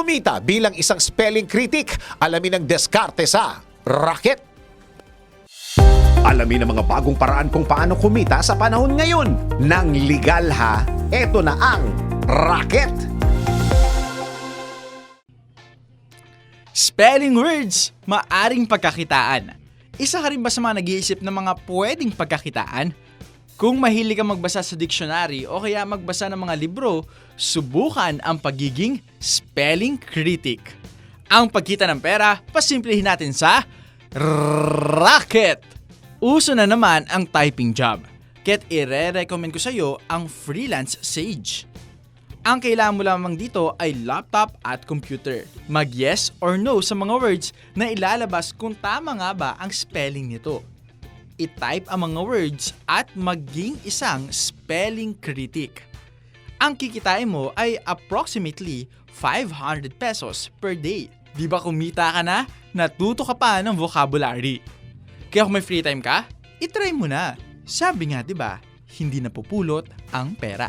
kumita bilang isang spelling critic? Alamin ang diskarte sa Racket. Alamin ang mga bagong paraan kung paano kumita sa panahon ngayon. Nang legal ha, eto na ang Racket. Spelling words, maaring pagkakitaan. Isa ka rin ba sa mga nag-iisip ng mga pwedeng pagkakitaan? Kung mahilig ka magbasa sa dictionary o kaya magbasa ng mga libro, subukan ang pagiging spelling critic. Ang pagkita ng pera, pasimplihin natin sa racket. Uso na naman ang typing job. Kaya't ire-recommend ko sa iyo ang Freelance Sage. Ang kailangan mo lamang dito ay laptop at computer. Mag yes or no sa mga words na ilalabas kung tama nga ba ang spelling nito. I-type ang mga words at maging isang spelling critic. Ang kikitain mo ay approximately 500 pesos per day. Di ba kumita ka na? Natuto ka pa ng vocabulary. Kaya kung may free time ka, itry mo na. Sabi nga 'di ba, hindi napupulot ang pera.